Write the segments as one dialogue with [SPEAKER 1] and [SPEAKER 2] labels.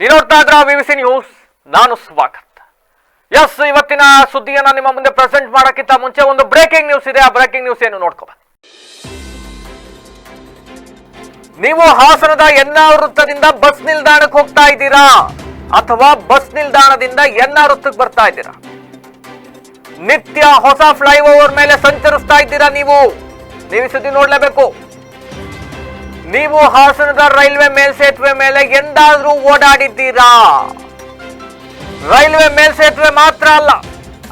[SPEAKER 1] ನೀವು ನೋಡ್ತಾ ಇದ್ರ ವಿವಿಸಿ ನ್ಯೂಸ್, ನಾನು ಸ್ವಾಗತ್ ಎಸ್ ಇವತ್ತಿನ ಸುದ್ದಿಯನ್ನ ನಿಮ್ಮ ಮುಂದೆ ಪ್ರೆಸೆಂಟ್ ಮಾಡೋಕ್ಕಿಂತ ಮುಂಚೆ ಒಂದು ಬ್ರೇಕಿಂಗ್ ನ್ಯೂಸ್ ಇದೆ. ಆ ಬ್ರೇಕಿಂಗ್ ನ್ಯೂಸ್ ಏನು ನೋಡ್ಕೊ ನೀವು ಹಾಸನದ ಎನ್ನ ವೃತ್ತದಿಂದ ಬಸ್ ನಿಲ್ದಾಣಕ್ಕೆ ಹೋಗ್ತಾ ಇದ್ದೀರಾ? ಅಥವಾ ಬಸ್ ನಿಲ್ದಾಣದಿಂದ ಎನ್ನ ವೃತ್ತಕ್ಕೆ ಬರ್ತಾ ಇದ್ದೀರಾ? ನಿತ್ಯ ಹೊಸ ಫ್ಲೈಓವರ್ ಮೇಲೆ ಸಂಚರಿಸ್ತಾ ಇದ್ದೀರಾ ನೀವು? ನೀವು ಸುದ್ದಿ ನೋಡ್ಲೇಬೇಕು. ನೀವು ಹಾಸನದ ರೈಲ್ವೆ ಮೇಲ್ಸೇತುವೆ ಮೇಲೆ ಎಂದಾದರೂ ಓಡಾಡಿದ್ದೀರಾ? ರೈಲ್ವೆ ಮೇಲ್ಸೇತುವೆ ಮಾತ್ರ ಅಲ್ಲ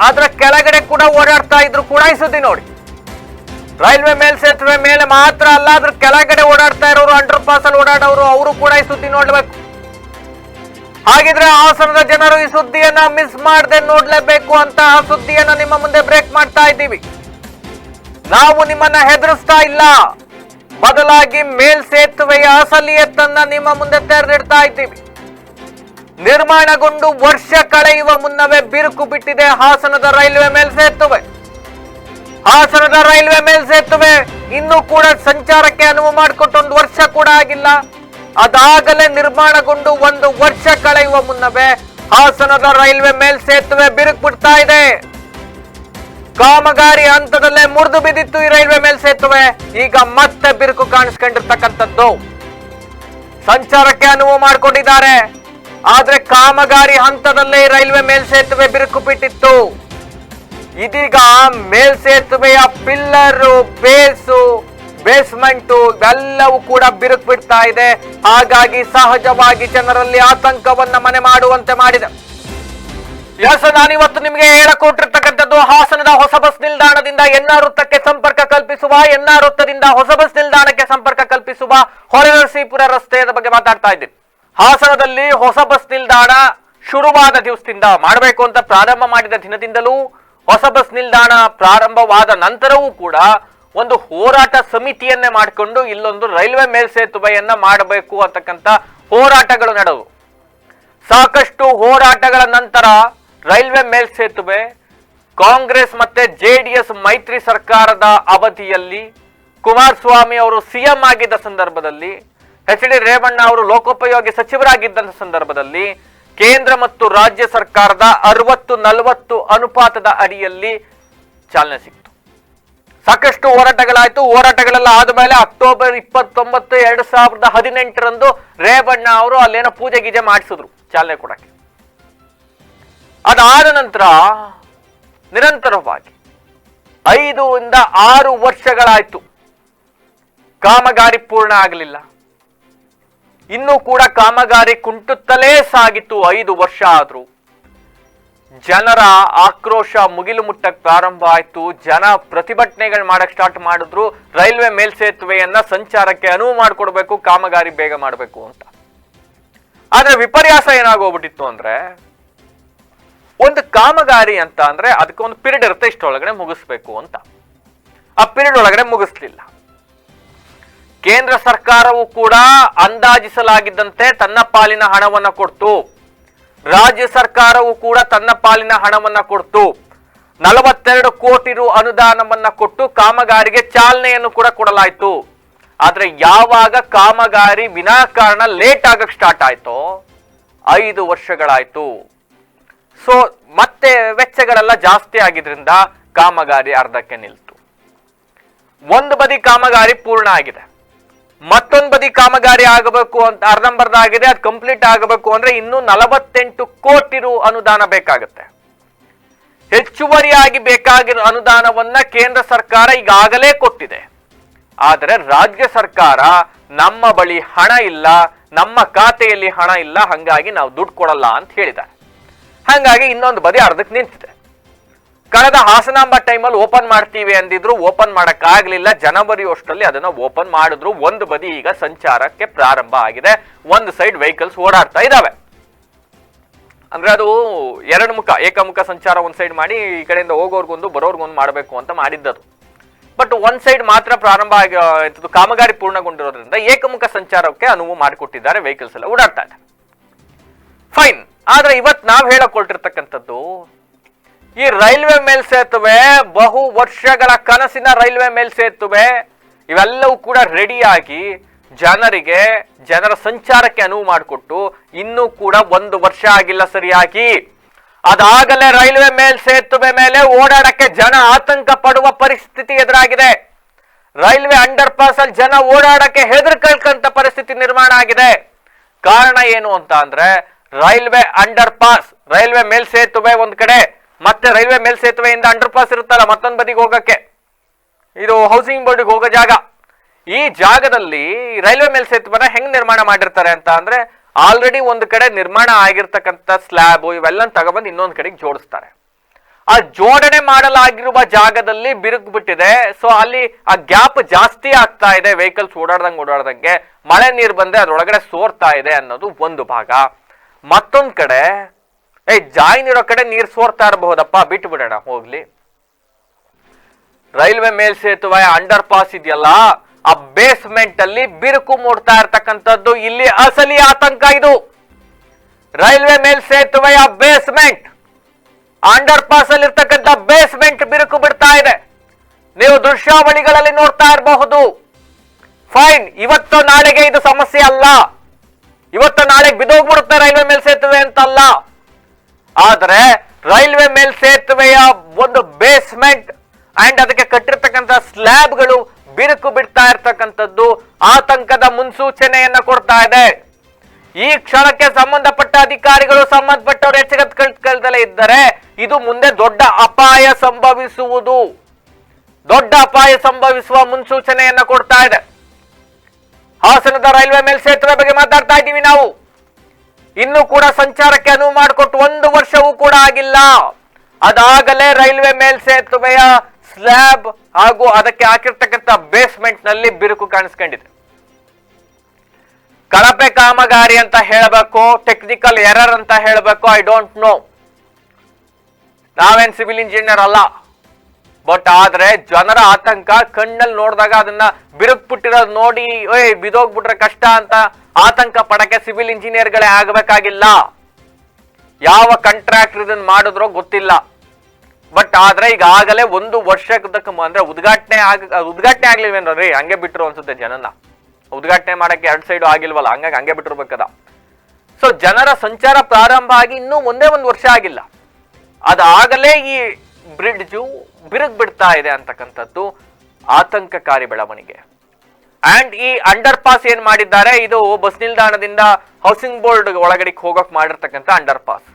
[SPEAKER 1] ಅದರ ಕೆಳಗಡೆ ಕೂಡ ಓಡಾಡ್ತಾ ಇದ್ರು ಕೂಡ ಈ ಸುದ್ದಿ ನೋಡಿ. ರೈಲ್ವೆ ಮೇಲ್ಸೇತುವೆ ಮೇಲೆ ಮಾತ್ರ ಅಲ್ಲ ಅದ್ರ ಕೆಳಗಡೆ ಓಡಾಡ್ತಾ ಇರೋರು ಅಂಡರ್ ಪಾಸ್ ಅಲ್ಲಿ ಓಡಾಡೋರು, ಅವರು ಕೂಡ ಈ ಸುದ್ದಿ ನೋಡ್ಬೇಕು. ಹಾಗಿದ್ರೆ ಹಾಸನದ ಜನರು ಈ ಸುದ್ದಿಯನ್ನ ಮಿಸ್ ಮಾಡದೆ ನೋಡ್ಲೇಬೇಕು ಅಂತ ಆ ಸುದ್ದಿಯನ್ನ ನಿಮ್ಮ ಮುಂದೆ ಬ್ರೇಕ್ ಮಾಡ್ತಾ ಇದ್ದೀವಿ. ನಾವು ನಿಮ್ಮನ್ನ ಹೆದರಿಸ್ತಾ ಇಲ್ಲ. ಬದಲಾಗಿ ಮೇಲ್ಸೇತುವೆಯ ಅಸಲಿಯತ್ತನ್ನ ನಿಮ್ಮ ಮುಂದೆ ತೆರೆದಿಡ್ತಾ ಇದ್ದೀವಿ. ನಿರ್ಮಾಣಗೊಂಡು ವರ್ಷ ಕಳೆಯುವ ಮುನ್ನವೇ ಬಿರುಕು ಬಿಟ್ಟಿದೆ ಹಾಸನದ ರೈಲ್ವೆ ಮೇಲ್ಸೇತುವೆ ಹಾಸನದ ರೈಲ್ವೆ ಮೇಲ್ಸೇತುವೆ ಇನ್ನೂ ಕೂಡ ಸಂಚಾರಕ್ಕೆ ಅನುವು ಮಾಡಿಕೊಟ್ಟು ಒಂದು ವರ್ಷ ಕೂಡ ಆಗಿಲ್ಲ. ಅದಾಗಲೇ ನಿರ್ಮಾಣಗೊಂಡು ಒಂದು ವರ್ಷ ಕಳೆಯುವ ಮುನ್ನವೇ ಹಾಸನದ ರೈಲ್ವೆ ಮೇಲ್ಸೇತುವೆ ಬಿರುಕು ಬಿಡ್ತಾ ಇದೆ. ಕಾಮಗಾರಿ ಹಂತದಲ್ಲೇ ಮುರಿದು ಬಿದ್ದಿತ್ತು ಈ ರೈಲ್ವೆ ಮೇಲ್ಸೇತುವೆ ಈಗ ಮತ್ತೆ ಬಿರುಕು ಕಾಣಿಸ್ಕೊಂಡಿರ್ತಕ್ಕಂಥದ್ದು. ಸಂಚಾರಕ್ಕೆ ಅನುವು ಮಾಡಿಕೊಂಡಿದ್ದಾರೆ. ಆದ್ರೆ ಕಾಮಗಾರಿ ಹಂತದಲ್ಲೇ ರೈಲ್ವೆ ಮೇಲ್ಸೇತುವೆ ಬಿರುಕು ಬಿಟ್ಟಿತ್ತು. ಇದೀಗ ಮೇಲ್ಸೇತುವೆಯ ಪಿಲ್ಲರು, ಬೇಸು, ಬೇಸ್ಮೆಂಟು ಎಲ್ಲವೂ ಕೂಡ ಬಿರುಕು ಬಿಡ್ತಾ ಇದೆ. ಹಾಗಾಗಿ ಸಹಜವಾಗಿ ಜನರಲ್ಲಿ ಆತಂಕವನ್ನ ಮನೆ ಮಾಡುವಂತೆ ಮಾಡಿದೆ. ಎಸ್ ನಾನಿವತ್ತು ನಿಮಗೆ ಹೇಳಕೊಟ್ಟಿರ್ತಕ್ಕಂಥದ್ದು ಹಾಸನದ ಹೊಸ ಬಸ್ ನಿಲ್ದಾಣದಿಂದ ಎನ್ಆರ್ ವೃತ್ತಕ್ಕೆ ಸಂಪರ್ಕ ಕಲ್ಪಿಸುವ ಎನ್ಆರ್ ವೃತ್ತದಿಂದ ಹೊಸ ಬಸ್ ನಿಲ್ದಾಣಕ್ಕೆ ಸಂಪರ್ಕ ಕಲ್ಪಿಸುವ ಹೊರನರಸೀಪುರ ರಸ್ತೆಯ ಬಗ್ಗೆ ಮಾತಾಡ್ತಾ ಇದ್ದೀನಿ. ಹಾಸನದಲ್ಲಿ ಹೊಸ ಬಸ್ ನಿಲ್ದಾಣ ಶುರುವಾದ ದಿವಸದಿಂದ ಮಾಡಬೇಕು ಅಂತ ಪ್ರಾರಂಭ ಮಾಡಿದ ದಿನದಿಂದಲೂ ಹೊಸ ಬಸ್ ನಿಲ್ದಾಣ ಪ್ರಾರಂಭವಾದ ನಂತರವೂ ಕೂಡ ಒಂದು ಹೋರಾಟ ಸಮಿತಿಯನ್ನೇ ಮಾಡಿಕೊಂಡು ಇಲ್ಲೊಂದು ರೈಲ್ವೆ ಮೇಲ್ಸೇತುವೆಯನ್ನ ಮಾಡಬೇಕು ಅಂತಕ್ಕಂಥ ಹೋರಾಟಗಳು ನಡೆದವು. ಸಾಕಷ್ಟು ಹೋರಾಟಗಳ ನಂತರ ರೈಲ್ವೆ ಮೇಲ್ಸೇತುವೆ ಕಾಂಗ್ರೆಸ್ ಮತ್ತೆ ಜೆಡಿಎಸ್ ಮೈತ್ರಿ ಸರ್ಕಾರದ ಅವಧಿಯಲ್ಲಿ ಕುಮಾರಸ್ವಾಮಿ ಅವರು ಸಿಎಂ ಆಗಿದ್ದ ಸಂದರ್ಭದಲ್ಲಿ ಎಚ್ ಡಿ ರೇವಣ್ಣ ಅವರು ಲೋಕೋಪಯೋಗಿ ಸಚಿವರಾಗಿದ್ದಂಥ ಸಂದರ್ಭದಲ್ಲಿ, ಕೇಂದ್ರ ಮತ್ತು ರಾಜ್ಯ ಸರ್ಕಾರದ ಅರವತ್ತು ನಲವತ್ತು ಅನುಪಾತದ ಅಡಿಯಲ್ಲಿ ಚಾಲನೆ ಸಿಕ್ತು. ಸಾಕಷ್ಟು ಹೋರಾಟಗಳಾಯಿತು. ಹೋರಾಟಗಳೆಲ್ಲ ಆದಮೇಲೆ ಅಕ್ಟೋಬರ್ ಇಪ್ಪತ್ತೊಂಬತ್ತು, ಎರಡು ಸಾವಿರದ ಹದಿನೆಂಟರಂದು ರೇವಣ್ಣ ಅವರು ಅಲ್ಲೇನೋ ಪೂಜೆ ಗೀಜೆ ಮಾಡಿಸಿದ್ರು. ಚಾಲನೆ ಕೊಡಕ್ಕೆ. ಅದಾದ ನಂತರ ನಿರಂತರವಾಗಿ ಐದು ಇಂದ ಆರು ವರ್ಷಗಳಾಯ್ತು. ಕಾಮಗಾರಿ ಪೂರ್ಣ ಆಗಲಿಲ್ಲ. ಇನ್ನೂ ಕೂಡ ಕಾಮಗಾರಿ ಕುಂಟುತ್ತಲೇ ಸಾಗಿತ್ತು ಐದು ವರ್ಷ ಆದರೂ. ಜನರ ಆಕ್ರೋಶ ಮುಗಿಲು ಮುಟ್ಟಕ್ಕೆ ಪ್ರಾರಂಭ ಆಯಿತು. ಜನ ಪ್ರತಿಭಟನೆಗಳು ಮಾಡಕ್ಕೆ ಸ್ಟಾರ್ಟ್ ಮಾಡಿದ್ರು. ರೈಲ್ವೆ ಮೇಲ್ಸೇತುವೆಯನ್ನ ಸಂಚಾರಕ್ಕೆ ಅನುವು ಮಾಡಿಕೊಡ್ಬೇಕು, ಕಾಮಗಾರಿ ಬೇಗ ಮಾಡಬೇಕು ಅಂತ. ಆದರೆ ವಿಪರ್ಯಾಸ ಏನಾಗೋಗ್ಬಿಟ್ಟಿತ್ತು ಅಂದ್ರೆ ಒಂದು ಕಾಮಗಾರಿ ಅಂತ ಅಂದ್ರೆ ಅದಕ್ಕೆ ಒಂದು ಪಿರಿಯಡ್ ಇರುತ್ತೆ ಇಷ್ಟೊಳಗಡೆ ಮುಗಿಸ್ಬೇಕು ಅಂತ. ಆ ಪಿರಿಯಡ್ ಒಳಗಡೆ ಮುಗಿಸ್ಲಿಲ್ಲ. ಕೇಂದ್ರ ಸರ್ಕಾರವು ಕೂಡ ಅಂದಾಜಿಸಲಾಗಿದ್ದಂತೆ ತನ್ನ ಪಾಲಿನ ಹಣವನ್ನು ಕೊಡ್ತು. ರಾಜ್ಯ ಸರ್ಕಾರವು ಕೂಡ ತನ್ನ ಪಾಲಿನ ಹಣವನ್ನು ಕೊಡ್ತು. ನಲವತ್ತೆರಡು ಕೋಟಿ ರು ಅನುದಾನವನ್ನ ಕೊಟ್ಟು ಕಾಮಗಾರಿಗೆ ಚಾಲನೆಯನ್ನು ಕೂಡ ಕೊಡಲಾಯಿತು. ಆದ್ರೆ ಯಾವಾಗ ಕಾಮಗಾರಿ ವಿನಾಕಾರಣ ಲೇಟ್ ಆಗಕ್ಕೆ ಸ್ಟಾರ್ಟ್ ಆಯ್ತೋ ಐದು ವರ್ಷಗಳಾಯ್ತು. ಸೊ ಮತ್ತೆ ವೆಚ್ಚಗಳೆಲ್ಲ ಜಾಸ್ತಿ ಆಗಿದ್ರಿಂದ ಕಾಮಗಾರಿ ಅರ್ಧಕ್ಕೆ ನಿಲ್ತು. ಒಂದು ಬದಿ ಕಾಮಗಾರಿ ಪೂರ್ಣ ಆಗಿದೆ. ಮತ್ತೊಂದು ಬದಿ ಕಾಮಗಾರಿ ಆಗಬೇಕು ಅಂತ ಅರ್ಧಂಬರ್ಧ ಆಗಿದೆ, ಅದು ಕಂಪ್ಲೀಟ್ ಆಗಬೇಕು ಅಂದ್ರೆ ಇನ್ನೂ ನಲವತ್ತೆಂಟು ಕೋಟಿ ರು ಅನುದಾನ ಬೇಕಾಗುತ್ತೆ. ಹೆಚ್ಚುವರಿಯಾಗಿ ಬೇಕಾಗಿರೋ ಅನುದಾನವನ್ನ ಕೇಂದ್ರ ಸರ್ಕಾರ ಈಗಾಗಲೇ ಕೊಟ್ಟಿದೆ. ಆದರೆ ರಾಜ್ಯ ಸರ್ಕಾರ ನಮ್ಮ ಬಳಿ ಹಣ ಇಲ್ಲ, ನಮ್ಮ ಖಾತೆಯಲ್ಲಿ ಹಣ ಇಲ್ಲ, ಹಂಗಾಗಿ ನಾವು ದುಡ್ಡು ಕೊಡಲ್ಲ ಅಂತ ಹೇಳಿದ್ದಾರೆ. ಹಂಗಾಗಿ ಇನ್ನೊಂದು ಬದಿ ಅರ್ಧಕ್ಕೆ ನಿಂತಿದೆ. ಕಳೆದ ಹಾಸನಾಂಬ ಟೈಮಲ್ಲಿ ಓಪನ್ ಮಾಡ್ತೀವಿ ಅಂದಿದ್ರು ಓಪನ್ ಮಾಡೋಕ್ಕಾಗಲಿಲ್ಲ. ಜನವರಿ ಅಷ್ಟರಲ್ಲಿ ಅದನ್ನ ಓಪನ್ ಮಾಡಿದ್ರು. ಒಂದು ಬದಿ ಈಗ ಸಂಚಾರಕ್ಕೆ ಪ್ರಾರಂಭ ಆಗಿದೆ. ಒಂದು ಸೈಡ್ ವೆಹಿಕಲ್ಸ್ ಓಡಾಡ್ತಾ ಇದ್ದಾವೆ ಅಂದ್ರೆ ಅದು ಎರಡು ಮುಖ, ಏಕಮುಖ ಸಂಚಾರ ಒಂದು ಸೈಡ್ ಮಾಡಿ ಈ ಕಡೆಯಿಂದ ಹೋಗೋರ್ಗೊಂದು ಬರೋರ್ಗೊಂದು ಮಾಡಬೇಕು ಅಂತ ಮಾಡಿದ್ದದು. ಬಟ್ ಒಂದು ಸೈಡ್ ಮಾತ್ರ ಪ್ರಾರಂಭ ಆಗಿ ಇದು ಕಾಮಗಾರಿ ಪೂರ್ಣಗೊಂಡಿರೋದ್ರಿಂದ ಏಕಮುಖ ಸಂಚಾರಕ್ಕೆ ಅನುವು ಮಾಡಿಕೊಟ್ಟಿದ್ದಾರೆ. ವೆಹಿಕಲ್ಸ್ ಎಲ್ಲ ಓಡಾಡ್ತಾ ಇದೆ. ಫೈನ್. ಆದ್ರೆ ಇವತ್ ನಾವ್ ಹೇಳಕೊಳ್ತಿರ್ತಕ್ಕಂಥದ್ದು, ಈ ರೈಲ್ವೆ ಮೇಲ್ಸೇತುವೆ ಬಹು ವರ್ಷಗಳ ಕನಸಿನ ರೈಲ್ವೆ ಮೇಲ್ಸೇತುವೆ ಇವೆಲ್ಲವೂ ಕೂಡ ರೆಡಿಯಾಗಿ ಜನರಿಗೆ, ಜನರ ಸಂಚಾರಕ್ಕೆ ಅನುವು ಮಾಡಿಕೊಟ್ಟು ಇನ್ನೂ ಕೂಡ ಒಂದು ವರ್ಷ ಆಗಿಲ್ಲ ಸರಿಯಾಗಿ. ಅದಾಗಲೇ ರೈಲ್ವೆ ಮೇಲ್ಸೇತುವೆ ಮೇಲೆ ಓಡಾಡಕ್ಕೆ ಜನ ಆತಂಕ ಪಡುವ ಪರಿಸ್ಥಿತಿ ಎದುರಾಗಿದೆ. ರೈಲ್ವೆ ಅಂಡರ್ ಪಾಸ್ ಅಲ್ಲಿ ಜನ ಓಡಾಡಕ್ಕೆ ಹೆದರ್ಕಂತ ಪರಿಸ್ಥಿತಿ ನಿರ್ಮಾಣ ಆಗಿದೆ. ಕಾರಣ ಏನು ಅಂತ ಅಂದ್ರೆ ರೈಲ್ವೆ ಅಂಡರ್ ಪಾಸ್ ರೈಲ್ವೆ ಮೇಲ್ಸೇತುವೆ ಒಂದ್ ಕಡೆ, ಮತ್ತೆ ರೈಲ್ವೆ ಮೇಲ್ಸೇತುವೆಯಿಂದ ಅಂಡರ್ ಪಾಸ್ ಇರುತ್ತಲ್ಲ ಮತ್ತೊಂದ್ ಬದಿಗೆ ಹೋಗಕ್ಕೆ. ಇದು ಹೌಸಿಂಗ್ ಬೋರ್ಡ್ಗೆ ಹೋಗೋ ಜಾಗ. ಈ ಜಾಗದಲ್ಲಿ ರೈಲ್ವೆ ಮೇಲ್ಸೇತುವೆನ ಹೆಂಗ್ ನಿರ್ಮಾಣ ಮಾಡಿರ್ತಾರೆ ಅಂತ ಅಂದ್ರೆ ಆಲ್ರೆಡಿ ಒಂದು ಕಡೆ ನಿರ್ಮಾಣ ಆಗಿರ್ತಕ್ಕಂಥ ಸ್ಲ್ಯಾಬ್ ಇವೆಲ್ಲ ತಗೊಬಂದು ಇನ್ನೊಂದು ಕಡೆಗೆ ಜೋಡಿಸ್ತಾರೆ. ಆ ಜೋಡಣೆ ಮಾಡಲಾಗಿರುವ ಜಾಗದಲ್ಲಿ ಬಿರುಕು ಬಿಟ್ಟಿದೆ. ಸೊ ಅಲ್ಲಿ ಆ ಗ್ಯಾಪ್ ಜಾಸ್ತಿ ಆಗ್ತಾ ಇದೆ. ವೆಹಿಕಲ್ಸ್ ಓಡಾಡ್ದಂಗೆ ಓಡಾಡ್ದಂಗೆ ಮಳೆ ನೀರು ಬಂದ್ರೆ ಅದ್ರೊಳಗಡೆ ಸೋರ್ತಾ ಇದೆ ಅನ್ನೋದು ಒಂದು ಭಾಗ. ಮತ್ತೊಂದ್ ಕಡೆ ಏ ಜಾಯಿನ್ ಇರೋ ಕಡೆ ನೀರು ಸೋರ್ತಾ ಇರಬಹುದಪ್ಪ ಬಿಟ್ಟು ಬಿಡೋಣ ಹೋಗ್ಲಿ. ರೈಲ್ವೆ ಮೇಲ್ಸೇತುವೆ ಅಂಡರ್ ಪಾಸ್ ಇದೆಯಲ್ಲ, ಆ ಬೇಸ್ಮೆಂಟ್ ಅಲ್ಲಿ ಬಿರುಕು ಮೂಡ್ತಾ ಇರ್ತಕ್ಕಂಥದ್ದು ಇಲ್ಲಿ ಅಸಲಿ ಆತಂಕ ಇದು. ರೈಲ್ವೆ ಮೇಲ್ ಸೇತುವೆ ಆ ಬೇಸ್ಮೆಂಟ್. ಅಂಡರ್ ಪಾಸ್ ಅಲ್ಲಿ ಇರ್ತಕ್ಕಂಥ ಬೇಸ್ಮೆಂಟ್ ಬಿರುಕು ಬಿಡ್ತಾ ಇದೆ. ನೀವು ದೃಶ್ಯಾವಳಿಗಳಲ್ಲಿ ನೋಡ್ತಾ ಇರಬಹುದು. ಫೈನ್, ಇವತ್ತು ನಾಳೆಗೆ ಇದು ಸಮಸ್ಯೆ ಅಲ್ಲ. ಇವತ್ತು ನಾಳೆಗೆ ಬಿದೋಗ್ಬಿಡುತ್ತೆ ರೈಲ್ವೆ ಮೇಲ್ಸೇತುವೆ ಅಂತಲ್ಲ. ಆದ್ರೆ ರೈಲ್ವೆ ಮೇಲ್ಸೇತುವೆಯ ಒಂದು ಬೇಸ್ಮೆಂಟ್ ಅಂಡ್ ಅದಕ್ಕೆ ಕಟ್ಟಿರ್ತಕ್ಕಂಥ ಸ್ಲ್ಯಾಬ್ಗಳು ಬಿರುಕು ಬಿಡ್ತಾ ಇರ್ತಕ್ಕಂಥದ್ದು ಆತಂಕದ ಮುನ್ಸೂಚನೆಯನ್ನ ಕೊಡ್ತಾ ಇದೆ. ಈ ಕ್ಷಣಕ್ಕೆ ಸಂಬಂಧಪಟ್ಟ ಅಧಿಕಾರಿಗಳು ಸಂಬಂಧಪಟ್ಟವರು ಎಚ್ಚೆತ್ತುಕೊಳ್ಳದಲ್ಲೇ ಇದ್ದರೆ ಇದು ಮುಂದೆ ದೊಡ್ಡ ಅಪಾಯ ಸಂಭವಿಸುವುದು. ದೊಡ್ಡ ಅಪಾಯ ಸಂಭವಿಸುವ ಮುನ್ಸೂಚನೆಯನ್ನ ಕೊಡ್ತಾ ಇದೆ. ಹಾಸನದ ರೈಲ್ವೆ ಮೇಲ್ಸೇತುವೆ ಬಗ್ಗೆ ಮಾತಾಡ್ತಾ ಇದ್ದೀವಿ ನಾವು. ಇನ್ನು ಕೂಡ ಸಂಚಾರಕ್ಕೆ ಅನುವು ಮಾಡಿಕೊಟ್ಟು ಒಂದು ವರ್ಷವೂ ಕೂಡ ಆಗಿಲ್ಲ. ಅದಾಗಲೇ ರೈಲ್ವೆ ಮೇಲ್ಸೇತುವೆಯ ಸ್ಲ್ಯಾಬ್ ಹಾಗೂ ಅದಕ್ಕೆ ಹಾಕಿರ್ತಕ್ಕಂಥ ಬೇಸ್ಮೆಂಟ್ನಲ್ಲಿ ಬಿರುಕು ಕಾಣಿಸ್ಕೊಂಡಿದೆ. ಕಳಪೆ ಕಾಮಗಾರಿ ಅಂತ ಹೇಳಬೇಕು, ಟೆಕ್ನಿಕಲ್ ಎರರ್ ಅಂತ ಹೇಳಬೇಕು ಐ ಡೋಂಟ್ ನೋ ನಾವೇನ್ ಸಿವಿಲ್ ಇಂಜಿನಿಯರ್ ಅಲ್ಲ. ಬಟ್ ಆದ್ರೆ ಜನರ ಆತಂಕ ಕಣ್ಣಲ್ಲಿ ನೋಡಿದಾಗ ಅದನ್ನ ಬಿರುಕ್ ಬಿಟ್ಟಿರೋದು ನೋಡಿ, ಏಯ್, ಬಿದೋಗ್ಬಿಟ್ರೆ ಕಷ್ಟ ಅಂತ ಆತಂಕ ಪಡಕ್ಕೆ ಸಿವಿಲ್ ಇಂಜಿನಿಯರ್ಗಳೇ ಆಗಬೇಕಾಗಿಲ್ಲ. ಯಾವ ಕಾಂಟ್ರಾಕ್ಟರ್ ಇದನ್ನ ಮಾಡಿದ್ರೋ ಗೊತ್ತಿಲ್ಲ. ಬಟ್ ಆದ್ರೆ ಈಗಾಗಲೇ ಒಂದು ವರ್ಷಕ್ಕೆ ಅಂದ್ರೆ ಉದ್ಘಾಟನೆ ಆಗ, ಉದ್ಘಾಟನೆ ಆಗ್ಲಿಲ್ವೇನ್ರಿ? ಹಂಗೆ ಬಿಟ್ರು ಅನ್ಸುತ್ತೆ ಜನನ. ಉದ್ಘಾಟನೆ ಮಾಡಕ್ಕೆ ಎರಡ್ ಸೈಡು ಆಗಿಲ್ವಲ್ಲ, ಹಂಗಾಗಿ ಹಂಗೆ ಬಿಟ್ಟಿರ್ಬೇಕದ. ಸೊ ಜನರ ಸಂಚಾರ ಪ್ರಾರಂಭ ಆಗಿ ಇನ್ನೂ ಒಂದೇ ಒಂದು ವರ್ಷ ಆಗಿಲ್ಲ. ಅದಾಗಲೇ ಈ ಬ್ರಿಡ್ಜು ಬಿರುಗ್ ಬಿಡ್ತಾ ಇದೆ ಅಂತಕ್ಕಂಥದ್ದು ಆತಂಕಕಾರಿ ಬೆಳವಣಿಗೆ. ಅಂಡ್ ಈ ಅಂಡರ್ ಪಾಸ್ ಏನ್ ಮಾಡಿದ್ದಾರೆ? ಇದು ಬಸ್ ನಿಲ್ದಾಣದಿಂದ ಹೌಸಿಂಗ್ ಬೋರ್ಡ್ ಒಳಗಡೆ ಹೋಗಕ್ ಮಾಡಿರ್ತಕ್ಕಂಥ ಅಂಡರ್ ಪಾಸ್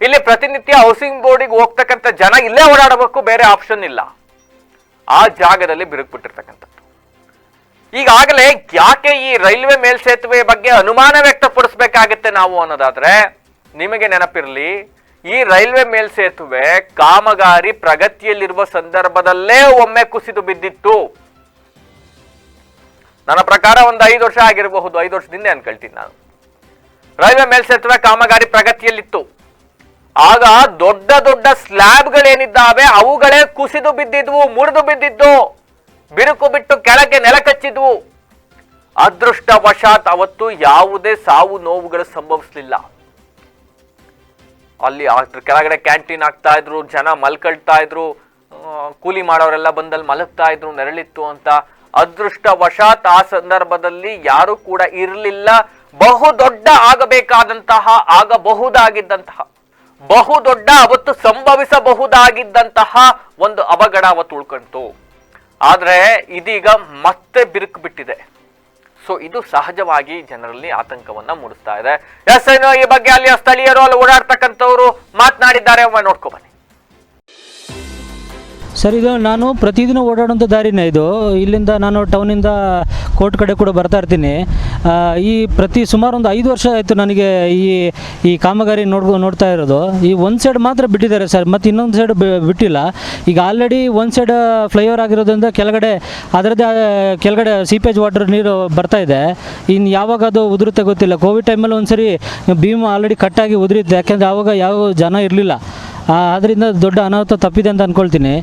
[SPEAKER 1] ಇಲ್ಲಿ ಪ್ರತಿನಿತ್ಯ ಹೌಸಿಂಗ್ ಬೋರ್ಡಿಗೆ ಹೋಗ್ತಕ್ಕಂಥ ಜನ ಇಲ್ಲೇ ಓಡಾಡಬೇಕು, ಬೇರೆ ಆಪ್ಷನ್ ಇಲ್ಲ. ಆ ಜಾಗದಲ್ಲಿ ಬಿರುಕು ಬಿಟ್ಟಿರ್ತಕ್ಕಂಥದ್ದು. ಈಗಾಗಲೇ ಯಾಕೆ ಈ ರೈಲ್ವೆ ಮೇಲ್ಸೇತುವೆ ಬಗ್ಗೆ ಅನುಮಾನ ವ್ಯಕ್ತಪಡಿಸಬೇಕಾಗತ್ತೆ ನಾವು ಅನ್ನೋದಾದ್ರೆ, ನಿಮಗೆ ನೆನಪಿರ್ಲಿ ಈ ರೈಲ್ವೆ ಮೇಲ್ಸೇತುವೆ ಕಾಮಗಾರಿ ಪ್ರಗತಿಯಲ್ಲಿರುವ ಸಂದರ್ಭದಲ್ಲೇ ಒಮ್ಮೆ ಕುಸಿದು ಬಿದ್ದಿತ್ತು. ನನ್ನ ಪ್ರಕಾರ ಒಂದು ಐದು ವರ್ಷ ಆಗಿರಬಹುದು, ಐದು ವರ್ಷದಿಂದ ಅನ್ಕೊಳ್ತೀನಿ ನಾನು. ರೈಲ್ವೆ ಮೇಲ್ಸೇತುವೆ ಕಾಮಗಾರಿ ಪ್ರಗತಿಯಲ್ಲಿತ್ತು. ಆಗ ದೊಡ್ಡ ದೊಡ್ಡ ಸ್ಲ್ಯಾಬ್ಗಳೇನಿದ್ದಾವೆ, ಅವುಗಳೇ ಕುಸಿದು ಬಿದ್ದಿದ್ವು, ಮುರಿದು ಬಿದ್ದಿದ್ದು, ಬಿರುಕು ಬಿಟ್ಟು ಕೆಳಗೆ ನೆಲಕಚ್ಚಿದ್ವು ಅದೃಷ್ಟವಶಾತ್ ಅವತ್ತು ಯಾವುದೇ ಸಾವು ನೋವುಗಳು ಸಂಭವಿಸಲಿಲ್ಲ. ಅಲ್ಲಿ ಅದ್ರ ಕೆಳಗಡೆ ಕ್ಯಾಂಟೀನ್ ಆಗ್ತಾ ಇದ್ರು, ಜನ ಮಲ್ಕಳ್ತಾ ಇದ್ರು ಕೂಲಿ ಮಾಡೋರೆಲ್ಲ ಬಂದಲ್ಲಿ ಮಲಗ್ತಾ ಇದ್ರು, ನೆರಳಿತ್ತು ಅಂತ. ಅದೃಷ್ಟವಶಾತ್ ಆ ಸಂದರ್ಭದಲ್ಲಿ ಯಾರು ಕೂಡ ಇರಲಿಲ್ಲ. ಬಹುದೊಡ್ಡ ಆಗಬೇಕಾದಂತಹ, ಆಗಬಹುದಾಗಿದ್ದಂತಹ, ಬಹುದೊಡ್ಡ ಅವತ್ತು ಸಂಭವಿಸಬಹುದಾಗಿದ್ದಂತಹ ಒಂದು ಅವಘಡ ಅವತ್ತು ಉಳ್ಕೊಂತು. ಆದರೆ ಇದೀಗ ಮತ್ತೆ ಬಿರುಕು ಬಿಟ್ಟಿದೆ. ಸೊ ಇದು ಸಹಜವಾಗಿ ಜನರಲ್ಲಿ ಆತಂಕವನ್ನ ಮೂಡಿಸ್ತಾ ಇದೆ. ಎಸ್ ಈ ಬಗ್ಗೆ ಅಲ್ಲಿಯ ಸ್ಥಳೀಯರು ಅಲ್ಲಿ ಓಡಾಡ್ತಕ್ಕಂಥವ್ರು ಮಾತನಾಡಿದ್ದಾರೆ. ನೋಡ್ಕೊ ಬನ್ನಿ
[SPEAKER 2] ಸರ್, ಇದು ನಾನು ಪ್ರತಿದಿನ ಓಡಾಡುವಂಥ ದಾರಿನೇ ಇದು. ಇಲ್ಲಿಂದ ನಾನು ಟೌನಿಂದ ಕೋರ್ಟ್ ಕಡೆ ಕೂಡ ಬರ್ತಾ ಇರ್ತೀನಿ. ಈ ಪ್ರತಿ ಸುಮಾರು ಒಂದು ಐದು ವರ್ಷ ಆಯಿತು ನನಗೆ ಈ ಈ ಕಾಮಗಾರಿ ನೋಡ್ ನೋಡ್ತಾ ಇರೋದು. ಈ ಒಂದು ಸೈಡ್ ಮಾತ್ರ ಬಿಟ್ಟಿದ್ದಾರೆ ಸರ್, ಮತ್ತು ಇನ್ನೊಂದು ಸೈಡ್ ಬಿಟ್ಟಿಲ್ಲ. ಈಗ ಆಲ್ರೆಡಿ ಒಂದು ಸೈಡ್ ಫ್ಲೈಓವರ್ ಆಗಿರೋದ್ರಿಂದ ಕೆಳಗಡೆ, ಅದರದ್ದೇ ಕೆಳಗಡೆ ಸೀಪೇಜ್ ವಾಟರ್ ನೀರು ಬರ್ತಾ ಇದೆ. ಇನ್ನು ಯಾವಾಗ ಅದು ಉದುರುತ್ತೆ ಗೊತ್ತಿಲ್ಲ. ಕೋವಿಡ್ ಟೈಮಲ್ಲಿ ಒಂದು ಸರಿ ಭೀಮ್ ಆಲ್ರೆಡಿ ಕಟ್ಟಾಗಿ ಉದುರಿತ್ತು. ಯಾಕೆಂದರೆ ಆವಾಗ ಯಾವ ಜನ ಇರಲಿಲ್ಲ. ಅದರಿಂದ ದೊಡ್ಡ ಅನಾಹುತ ತಪ್ಪಿದೆ ಅಂತ ಅಂದ್ಕೊಳ್ತೀನಿ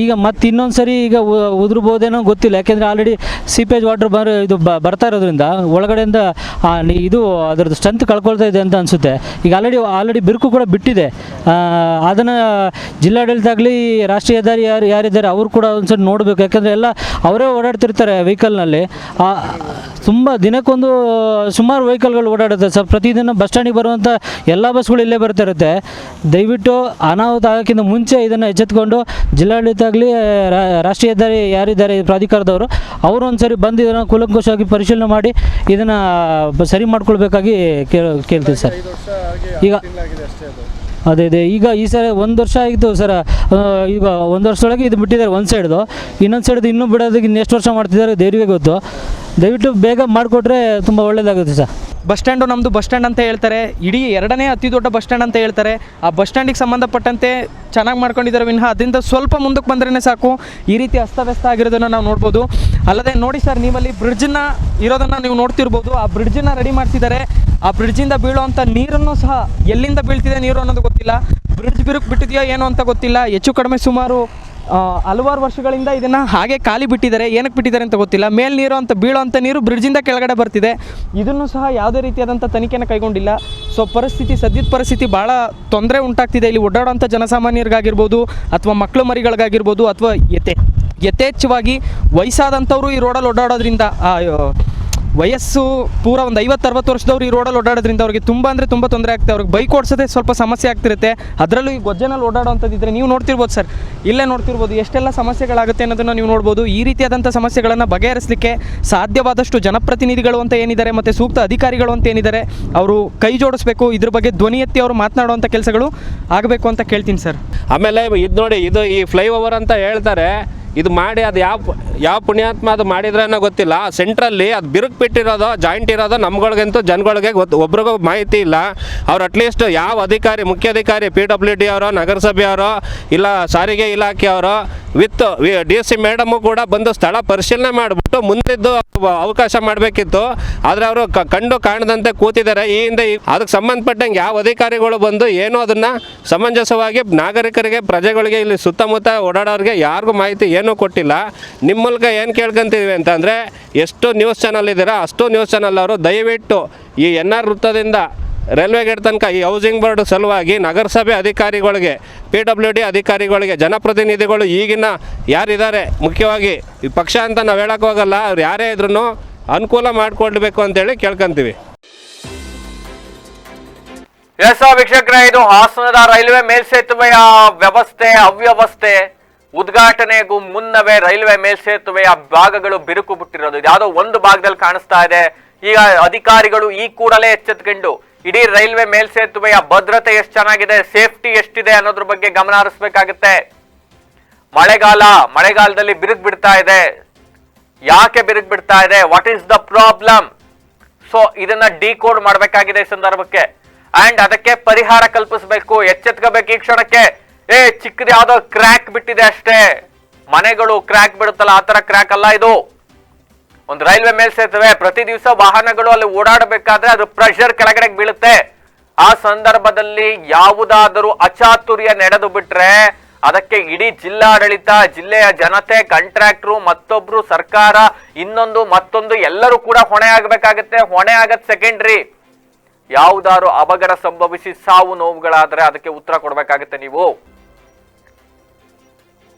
[SPEAKER 2] ಈಗ ಮತ್ತೆ ಇನ್ನೊಂದು ಸರಿ ಈಗ ಉದುರ್ಬೋದೇನೋ ಗೊತ್ತಿಲ್ಲ. ಯಾಕೆಂದರೆ ಆಲ್ರೆಡಿ ಸೀಪೇಜ್ ವಾಟರ್ ಬರ್, ಇದು ಬರ್ತಾ ಇರೋದ್ರಿಂದ ಒಳಗಡೆಯಿಂದ ಇದು ಅದರದ್ದು ಸ್ಟ್ರೆಂತ್ ಕಳ್ಕೊಳ್ತಾ ಇದೆ ಅಂತ ಅನಿಸುತ್ತೆ. ಈಗ ಆಲ್ರೆಡಿ ಆಲ್ರೆಡಿ ಬಿರುಕು ಕೂಡ ಬಿಟ್ಟಿದೆ. ಅದನ್ನು ಜಿಲ್ಲಾಡಳಿತ ಆಗಲಿ, ರಾಷ್ಟ್ರೀಯ ಹೆದ್ದಾರಿ ಯಾರು, ಯಾರಿದ್ದಾರೆ ಅವರು ಕೂಡ ಒಂದ್ಸರಿ ನೋಡಬೇಕು. ಯಾಕೆಂದರೆ ಎಲ್ಲ ಅವರೇ ಓಡಾಡ್ತಿರ್ತಾರೆ ವೆಹಿಕಲ್ನಲ್ಲಿ ತುಂಬ ದಿನಕ್ಕೊಂದು ಸುಮಾರು ವೆಹಿಕಲ್ಗಳು ಓಡಾಡುತ್ತೆ. ಸರ್ ಪ್ರತಿದಿನ ಬಸ್ ಸ್ಟ್ಯಾಂಡಿಗೆ ಬರುವಂಥ ಎಲ್ಲ ಬಸ್ಗಳು ಇಲ್ಲೇ ಬರ್ತಾ ಇರುತ್ತೆ ದಯವಿಟ್ಟು ಅನಾಹುತ ಆಗೋಕ್ಕಿಂತ ಮುಂಚೆ ಇದನ್ನು ಎಚ್ಚೆತ್ಕೊಂಡು ಜಿಲ್ಲಾಡಳಿತ ಆಗಲಿ ರಾಷ್ಟ್ರೀಯ ಹೆದ್ದಾರಿ ಯಾರಿದ್ದಾರೆ ಪ್ರಾಧಿಕಾರದವರು ಅವರು ಒಂದ್ಸರಿ ಬಂದು ಇದನ್ನು ಕೂಲಂಕುಷವಾಗಿ ಪರಿಶೀಲನೆ ಮಾಡಿ ಇದನ್ನು ಸರಿ ಮಾಡ್ಕೊಳ್ಬೇಕಾಗಿ ಕೇಳ ಕೇಳ್ತೀವಿ ಸರ್. ಈಗ ಅದೇ. ಅದೇ ಈಗ ಈ ಸರಿ ಒಂದು ವರ್ಷ ಆಯಿತು ಸರ್. ಈಗ ಒಂದು ವರ್ಷದೊಳಗೆ ಇದು ಬಿಟ್ಟಿದ್ದಾರೆ ಒಂದು ಸೈಡ್ದು ಇನ್ನೊಂದು ಸೈಡ್ದು ಇನ್ನೂ ಬಿಡೋದಕ್ಕೆ ಇನ್ನೆಷ್ಟು ವರ್ಷ ಮಾಡ್ತಿದ್ದಾರೆ ದೇವಿಗೆ ಗೊತ್ತು. ದಯವಿಟ್ಟು ಬೇಗ ಮಾಡಿಕೊಟ್ರೆ ತುಂಬ ಒಳ್ಳೆಯದಾಗುತ್ತೆ ಸರ್.
[SPEAKER 3] ಬಸ್ ಸ್ಟ್ಯಾಂಡು ನಮ್ಮದು ಬಸ್ ಸ್ಟ್ಯಾಂಡ್ ಅಂತ ಹೇಳ್ತಾರೆ. ಇಡೀ ಎರಡನೇ ಅತಿ ದೊಡ್ಡ ಬಸ್ ಸ್ಟ್ಯಾಂಡ್ ಅಂತ ಹೇಳ್ತಾರೆ. ಆ ಬಸ್ ಸ್ಟ್ಯಾಂಡಿಗೆ ಸಂಬಂಧಪಟ್ಟಂತೆ ಚೆನ್ನಾಗಿ ಮಾಡ್ಕೊಂಡಿದ್ದಾರೆ ವಿನಃ. ಅದರಿಂದ ಸ್ವಲ್ಪ ಮುಂದಕ್ಕೆ ಬಂದ್ರೇ ಸಾಕು. ಈ ರೀತಿ ಅಸ್ತವ್ಯಸ್ತ ಆಗಿರೋದನ್ನು ನಾವು ನೋಡ್ಬೋದು. ಅಲ್ಲದೆ ನೋಡಿ ಸರ್ ನೀವಲ್ಲಿ ಬ್ರಿಡ್ಜನ್ನ ಇರೋದನ್ನು ನೀವು ನೋಡ್ತಿರ್ಬೋದು. ಆ ಬ್ರಿಡ್ಜನ್ನ ರೆಡಿ ಮಾಡ್ತಿದ್ದಾರೆ. ಆ ಬ್ರಿಡ್ಜಿಂದ ಬೀಳುವಂಥ ನೀರನ್ನು ಸಹ ಎಲ್ಲಿಂದ ಬೀಳ್ತಿದೆ ನೀರು ಅನ್ನೋದು ಗೊತ್ತಿಲ್ಲ. ಬ್ರಿಡ್ಜ್ ಬಿರುಕು ಬಿಟ್ಟಿದೆಯೋ ಏನೋ ಅಂತ ಗೊತ್ತಿಲ್ಲ. ಹೆಚ್ಚು ಕಡಿಮೆ ಸುಮಾರು ಹಲವಾರು ವರ್ಷಗಳಿಂದ ಇದನ್ನು ಹಾಗೆ ಖಾಲಿ ಬಿಟ್ಟಿದ್ದಾರೆ. ಏನಕ್ಕೆ ಬಿಟ್ಟಿದ್ದಾರೆ ಅಂತ ಗೊತ್ತಿಲ್ಲ. ಮೇಲ್ ನೀರು ಅಂತ ಬೀಳೋಂಥ ನೀರು ಬ್ರಿಡ್ಜಿಂದ ಕೆಳಗಡೆ ಬರ್ತಿದೆ. ಇದನ್ನು ಸಹ ಯಾವುದೇ ರೀತಿಯಾದಂಥ ತನಿಖೆನ ಕೈಗೊಂಡಿಲ್ಲ. ಸೊ ಪರಿಸ್ಥಿತಿ, ಸದ್ಯದ ಪರಿಸ್ಥಿತಿ ಭಾಳ ತೊಂದರೆ ಉಂಟಾಗ್ತಿದೆ. ಇಲ್ಲಿ ಓಡಾಡೋಂಥ ಜನಸಾಮಾನ್ಯರಿಗಾಗಿರ್ಬೋದು ಅಥವಾ ಮಕ್ಕಳು ಮರಿಗಳಿಗಾಗಿರ್ಬೋದು ಅಥವಾ ಯಥೇ, ಯಥೇಚ್ಛವಾಗಿ ವಯಸ್ಸಾದಂಥವರು ಈ ರೋಡಲ್ಲಿ ಓಡಾಡೋದ್ರಿಂದ ವಯಸ್ಸು ಪೂರ ಒಂದು ಐವತ್ತು, ಅರವತ್ತು ವರ್ಷದವ್ರು ಈ ರೋಡಲ್ಲಿ ಓಡಾಡೋದ್ರಿಂದ ಅವ್ರಿಗೆ ತುಂಬ ಅಂದರೆ ತುಂಬ ತೊಂದರೆ ಆಗ್ತದೆ ಅವ್ರಿಗೆ ಬೈಕ್ ಓಡಿಸೋದೇ ಸ್ವಲ್ಪ ಸಮಸ್ಯೆ ಆಗ್ತಿರುತ್ತೆ. ಅದರಲ್ಲೂ ಈ ಗೊಜ್ಜನಲ್ಲಿ ಓಡಾಡುವಂಥದ್ದಿದ್ರೆ ನೀವು ನೋಡ್ತಿರ್ಬೋದು ಸರ್. ಇಲ್ಲೇ ನೋಡ್ತಿರ್ಬೋದು. ಎಷ್ಟೆಲ್ಲ ಸಮಸ್ಯೆಗಳಾಗುತ್ತೆ ಅನ್ನೋದನ್ನು ನೀವು ನೋಡ್ಬೋದು. ಈ ರೀತಿಯಾದಂಥ ಸಮಸ್ಯೆಗಳನ್ನು ಬಗೆಹರಿಸಲಿಕ್ಕೆ ಸಾಧ್ಯವಾದಷ್ಟು ಜನಪ್ರತಿನಿಧಿಗಳು ಅಂತ ಏನಿದ್ದಾರೆ ಮತ್ತು ಸೂಕ್ತ ಅಧಿಕಾರಿಗಳು ಅಂತ ಏನಿದ್ದಾರೆ, ಅವರು ಕೈ ಜೋಡಿಸ್ಬೇಕು. ಇದ್ರ ಬಗ್ಗೆ ಧ್ವನಿ ಎತ್ತಿ ಅವರು ಮಾತನಾಡುವಂಥ ಕೆಲಸಗಳು ಆಗಬೇಕು ಅಂತ ಕೇಳ್ತೀನಿ ಸರ್.
[SPEAKER 4] ಆಮೇಲೆ ಇದು ನೋಡಿ, ಇದು ಈ ಫ್ಲೈಓವರ್ ಅಂತ ಹೇಳ್ತಾರೆ. ಇದು ಮಾಡಿ ಅದು ಯಾವ ಯಾವ ಪುಣ್ಯಾತ್ಮ ಅದು ಮಾಡಿದ್ರೇನೋ ಗೊತ್ತಿಲ್ಲ. ಸೆಂಟ್ರಲ್ಲಿ ಅದು ಬಿರುಕು ಬಿಟ್ಟಿರೋದು ಜಾಯಿಂಟ್ ಇರೋದು ನಮ್ಗಳಿಗಂತೂ ಜನಗಳಿಗೆ ಗೊತ್ತು. ಒಬ್ರಿಗೂ ಮಾಹಿತಿ ಇಲ್ಲ. ಅವ್ರು ಅಟ್ಲೀಸ್ಟ್ ಯಾವ ಅಧಿಕಾರಿ, ಮುಖ್ಯ ಅಧಿಕಾರಿ ಪಿ ಡಬ್ಲ್ಯೂ ಡಿ ಅವರೋ ನಗರಸಭೆಯವರು ಇಲ್ಲ ಸಾರಿಗೆ ಇಲಾಖೆಯವರು ವಿತ್ ಡಿ ಸಿ ಮೇಡಮು ಕೂಡ ಬಂದು ಸ್ಥಳ ಪರಿಶೀಲನೆ ಮಾಡಿಬಿಟ್ಟು ಮುಂದಿದ್ದು ಅವಕಾಶ ಮಾಡಬೇಕಿತ್ತು. ಆದರೆ ಅವರು ಕಂಡು ಕಾಣದಂತೆ ಕೂತಿದ್ದಾರೆ. ಈ ಹಿಂದೆ ಅದಕ್ಕೆ ಸಂಬಂಧಪಟ್ಟಂಗೆ ಯಾವ ಅಧಿಕಾರಿಗಳು ಬಂದು ಏನೋ ಅದನ್ನು ಸಮಂಜಸವಾಗಿ ನಾಗರಿಕರಿಗೆ, ಪ್ರಜೆಗಳಿಗೆ ಇಲ್ಲಿ ಸುತ್ತಮುತ್ತ ಓಡಾಡೋರಿಗೆ ಯಾರಿಗೂ ಮಾಹಿತಿ ಏನೂ ಕೊಟ್ಟಿಲ್ಲ. ನಿಮ್ಮ ಮೂಲಕ ಏನು ಕೇಳ್ಕೊಂತೀವಿ ಅಂತಂದರೆ, ಎಷ್ಟು ನ್ಯೂಸ್ ಚಾನಲ್ ಇದ್ದೀರಾ, ಅಷ್ಟು ನ್ಯೂಸ್ ಚಾನಲ್ ಅವರು ದಯವಿಟ್ಟು ಈ ಎನ್ ಆರ್ ವೃತ್ತದಿಂದ ರೈಲ್ವೆ ಗೇಟ್ ತನಕ ಈ ಹೌಸಿಂಗ್ ಬೋರ್ಡ್ ಸಲುವಾಗಿ ನಗರಸಭೆ ಅಧಿಕಾರಿಗಳಿಗೆ ಪಿ ಡಬ್ಲ್ಯೂ ಡಿ ಅಧಿಕಾರಿಗಳಿಗೆ, ಜನಪ್ರತಿನಿಧಿಗಳು, ಈಗಿನ ಯಾರಿದ್ದಾರೆ, ಮುಖ್ಯವಾಗಿ ಪಕ್ಷ ಅಂತ ನಾವು ಹೇಳಕ್ಕೆ ಹೋಗಲ್ಲ, ಅವ್ರು ಯಾರೇ ಇದ್ರೂ ಅನುಕೂಲ ಮಾಡಿಕೊಡ್ಬೇಕು ಅಂತೇಳಿ ಕೇಳ್ಕೊಂತೀವಿ.
[SPEAKER 1] ಎಸ್ ವೀಕ್ಷಕರೇ, ಇದು ಹಾಸನದ ರೈಲ್ವೆ ಮೇಲ್ಸೇತುವೆಯ ವ್ಯವಸ್ಥೆ, ಅವ್ಯವಸ್ಥೆ. ಉದ್ಘಾಟನೆಗೂ ಮುನ್ನವೇ ರೈಲ್ವೆ ಮೇಲ್ಸೇತುವೆಯ ಭಾಗಗಳು ಬಿರುಕು ಬಿಟ್ಟಿರೋದು ಯಾವುದೋ ಒಂದು ಭಾಗದಲ್ಲಿ ಕಾಣಿಸ್ತಾ ಇದೆ. ಈಗ ಅಧಿಕಾರಿಗಳು ಈ ಕೂಡಲೇ ಎಚ್ಚೆತ್ಕೊಂಡು ಇಡೀ ರೈಲ್ವೆ ಮೇಲ್ಸೇತುವೆಯ ಭದ್ರತೆ ಎಷ್ಟು ಚೆನ್ನಾಗಿದೆ, ಸೇಫ್ಟಿ ಎಷ್ಟಿದೆ ಅನ್ನೋದ್ರ ಬಗ್ಗೆ ಗಮನ ಹರಿಸ್ಬೇಕಾಗತ್ತೆ. ಮಳೆಗಾಲ, ಮಳೆಗಾಲದಲ್ಲಿ ಬಿರುಕು ಬಿಡ್ತಾ ಇದೆ. ಯಾಕೆ ಬಿರುಕು ಬಿಡ್ತಾ ಇದೆ? What is the problem so ಇದನ್ನ ಡಿಕೋಡ್ ಮಾಡಬೇಕಾಗಿದೆ ಈ ಸಂದರ್ಭಕ್ಕೆ. ಅಂಡ್ ಅದಕ್ಕೆ ಪರಿಹಾರ ಕಲ್ಪಿಸಬೇಕು, ಎಚ್ಚೆತ್ಕೋಬೇಕು ಈ ಕ್ಷಣಕ್ಕೆ. ಏ, ಚಿಕ್ಕದು ಯಾವ್ದೋ ಕ್ರ್ಯಾಕ್ ಬಿಟ್ಟಿದೆ ಅಷ್ಟೇ. ಮನೆಗಳು ಕ್ರ್ಯಾಕ್ ಬಿಡುತ್ತಲ್ಲ ಆತರ ಕ್ರ್ಯಾಕ್ ಅಲ್ಲ ಇದು. ಒಂದು ರೈಲ್ವೆ ಮೇಲ್ಸೇತುವೆ ಪ್ರತಿ ದಿವಸ ವಾಹನಗಳು ಅಲ್ಲಿ ಓಡಾಡಬೇಕಾದ್ರೆ ಅದು ಪ್ರೆಷರ್ ಕೆಳಗಡೆ ಬೀಳುತ್ತೆ. ಆ ಸಂದರ್ಭದಲ್ಲಿ ಯಾವುದಾದರೂ ಅಚಾತುರ್ಯ ನಡೆದು ಬಿಟ್ರೆ, ಅದಕ್ಕೆ ಇಡೀ ಜಿಲ್ಲಾಡಳಿತ, ಜಿಲ್ಲೆಯ ಜನತೆ ಕಾಂಟ್ರಾಕ್ಟ್ರು ಮತ್ತೊಬ್ರು ಸರ್ಕಾರ, ಇನ್ನೊಂದು, ಮತ್ತೊಂದು, ಎಲ್ಲರೂ ಕೂಡ ಹೊಣೆ ಆಗಬೇಕಾಗುತ್ತೆ. ಹೊಣೆ ಆಗತ್ ಸೆಕೆಂಡ್ರಿ ಯಾವುದಾದ್ರು ಅವಘಡ ಸಂಭವಿಸಿ ಸಾವು ನೋವುಗಳಾದ್ರೆ ಅದಕ್ಕೆ ಉತ್ತರ ಕೊಡಬೇಕಾಗತ್ತೆ ನೀವು.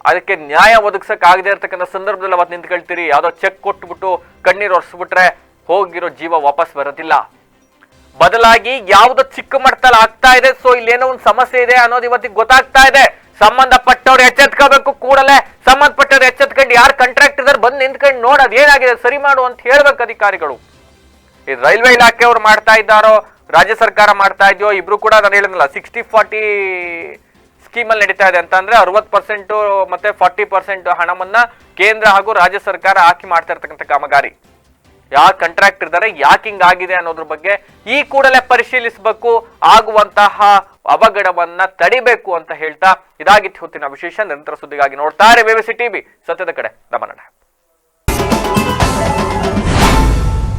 [SPEAKER 1] ಅದಕ್ಕೆ ನ್ಯಾಯ ಒದಗಿಸಕ್ ಆಗದೆ ಇರ್ತಕ್ಕಂಥ ಸಂದರ್ಭದಲ್ಲಿ ಅವತ್ತು ನಿಂತ್ಕೊಳ್ತೀರಿ ಯಾವುದೋ ಚೆಕ್ ಕೊಟ್ಬಿಟ್ಟು ಕಣ್ಣೀರು ಒರೆಸ್ಬಿಟ್ರೆ ಹೋಗಿರೋ ಜೀವ ವಾಪಸ್ ಬರೋದಿಲ್ಲ. ಬದಲಾಗಿ ಯಾವ್ದೋ ಚಿಕ್ಕ ಮಟ್ಟದಲ್ಲಿ ಆಗ್ತಾ ಇದೆ. ಸೊ ಇಲ್ಲೇನೋ ಒಂದು ಸಮಸ್ಯೆ ಇದೆ ಅನ್ನೋದು ಇವತ್ತಿಗೆ ಗೊತ್ತಾಗ್ತಾ ಇದೆ. ಸಂಬಂಧಪಟ್ಟವ್ರು ಎಚ್ಚೆತ್ಕೋಬೇಕು ಕೂಡಲೇ. ಸಂಬಂಧಪಟ್ಟವ್ರು ಎಚ್ಚೆತ್ಕೊಂಡು ಯಾರು ಕಾಂಟ್ರಾಕ್ಟ್ ಇದಾರೆ ಬಂದು ನಿಂತ್ಕೊಂಡು ನೋಡೋದು ಏನಾಗಿದೆ ಸರಿ ಮಾಡು ಅಂತ ಹೇಳ್ಬೇಕು ಅಧಿಕಾರಿಗಳು. ಈ ರೈಲ್ವೆ ಇಲಾಖೆಯವರು ಮಾಡ್ತಾ ಇದ್ದಾರೋ, ರಾಜ್ಯ ಸರ್ಕಾರ ಮಾಡ್ತಾ ಇದೆಯೋ, ಇಬ್ರು ಕೂಡ ನಾನು ಹೇಳಿದ್ನಲ್ಲ ಸಿಕ್ಸ್ಟಿ ಫಾರ್ಟಿ ಸ್ಕೀಮಲ್ಲಿ ನಡೀತಾ ಇದೆ ಅಂತ ಅಂದ್ರೆ ಅರವತ್ತು ಪರ್ಸೆಂಟ್ ಮತ್ತೆ ಫಾರ್ಟಿ ಪರ್ಸೆಂಟ್ ಹಣವನ್ನ ಕೇಂದ್ರ ಹಾಗೂ ರಾಜ್ಯ ಸರ್ಕಾರ ಹಾಕಿ ಮಾಡ್ತಾ ಇರ್ತಕ್ಕಂಥ ಕಾಮಗಾರಿ. ಯಾವ ಕಾಂಟ್ರಾಕ್ಟ್ ಇದ್ದಾರೆ ಯಾಕೆ ಹಿಂಗಾಗಿದೆ ಅನ್ನೋದ್ರ ಬಗ್ಗೆ ಈ ಕೂಡಲೇ ಪರಿಶೀಲಿಸಬೇಕು, ಆಗುವಂತಹ ಅವಘಡವನ್ನ ತಡಿಬೇಕು ಅಂತ ಹೇಳ್ತಾ ಇದಾಗಿತ್ತು ಹೊತ್ತಿನ ವಿಶೇಷ ನಿರಂತರ ಸುದ್ದಿಗಾಗಿ ನೋಡ್ತಾರೆ ಸಿ ಟಿವಿ ಸತ್ಯದ ಕಡೆ ಗಮನ